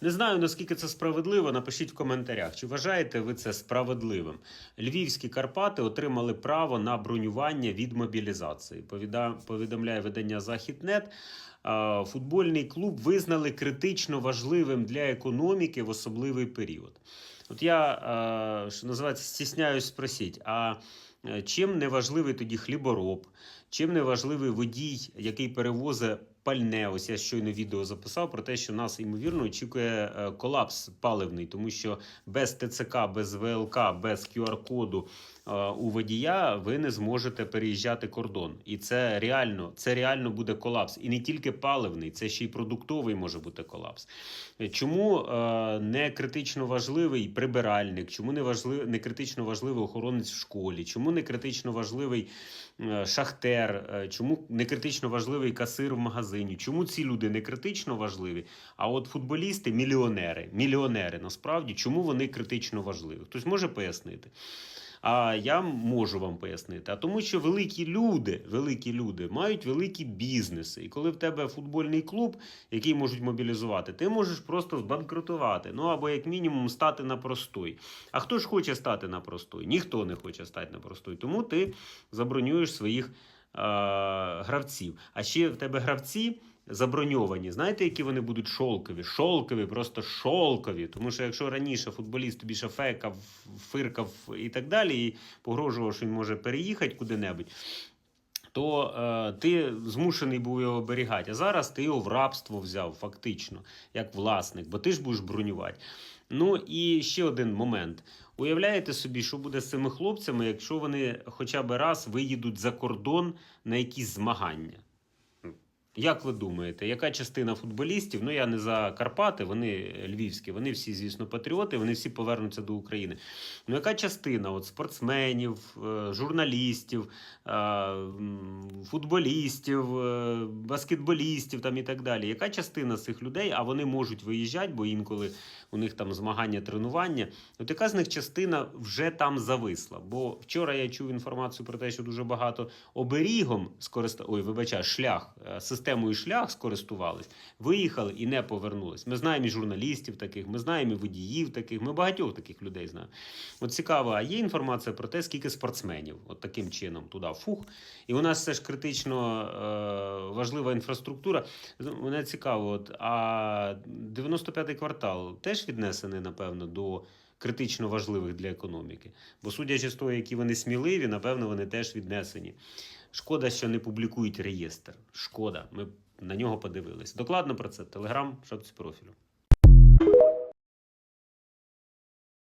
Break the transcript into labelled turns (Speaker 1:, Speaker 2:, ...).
Speaker 1: Не знаю, наскільки це справедливо. Напишіть в коментарях, чи вважаєте ви це справедливим. Львівські Карпати отримали право на бронювання від мобілізації. Повідомляє видання Західнет. Футбольний клуб визнали критично важливим для економіки в особливий період. От я, що називається, стісняюсь спросіть, а е, чим не важливий тоді хлібороб, чим не важливий водій, який перевозить пальне? Ось я щойно відео записав про те, що нас ймовірно очікує е, колапс паливний, тому що без ТЦК, без ВЛК, без QR-коду е, у водія ви не зможете переїжджати кордон. І це реально, це реально буде колапс. І не тільки паливний, це ще й продуктовий може бути колапс. Чому е, не критично важливий прибиральник? Чому не важливий не критично важливий охоронець в школі? Чому не критично важливий е, шахтер? Е, Чому не критично важливий касир в магазині? Чому ці люди не критично важливі? А от футболісти мільйонери, мільйонери насправді, чому вони критично важливі? Хтось може пояснити? А я можу вам пояснити. А тому, що великі люди, великі люди мають великі бізнеси. І коли в тебе футбольний клуб, який можуть мобілізувати, ти можеш просто збанкрутувати. Ну або як мінімум стати на простой. А хто ж хоче стати на простой? Ніхто не хоче стати на простой. Тому ти забронюєш своїх гравців. А ще в тебе гравці. Заброньовані, знаєте, які вони будуть шолкові? Шолкові, просто шолкові. Тому що якщо раніше футболіст тобі шафекав, фекав, фиркав і так далі, і погрожував, що він може переїхати куди-небудь, то е, ти змушений був його оберігати. А зараз ти його в рабство взяв, фактично, як власник, бо ти ж будеш бронювати. Ну і ще один момент. Уявляєте собі, що буде з цими хлопцями, якщо вони хоча б раз виїдуть за кордон на якісь змагання? Як ви думаєте, яка частина футболістів? Ну я не за Карпати, вони львівські, вони всі, звісно, патріоти, вони всі повернуться до України. Ну, яка частина от спортсменів, е, журналістів, е, футболістів, е, баскетболістів там і так далі? Яка частина цих людей, а вони можуть виїжджати, бо інколи у них там змагання, тренування? От яка з них частина вже там зависла? Бо вчора я чув інформацію про те, що дуже багато оберігом скориста... Ой, вибачаю, шлях, е, системою шлях скористувались, виїхали і не повернулись. Ми знаємо і журналістів таких, ми знаємо і водіїв таких, ми багатьох таких людей знаємо. От цікаво, а є інформація про те, скільки спортсменів, от таким чином туди фух. І у нас все ж критично е, важлива інфраструктура. Мене цікаво, от, а 95-й квартал теж віднесений, напевно, до критично важливих для економіки. Бо судячи з того, які вони сміливі, напевно, вони теж віднесені. Шкода, що не публікують реєстр. Шкода, ми на нього подивились. Докладно про це. Телеграм, шапці профілю.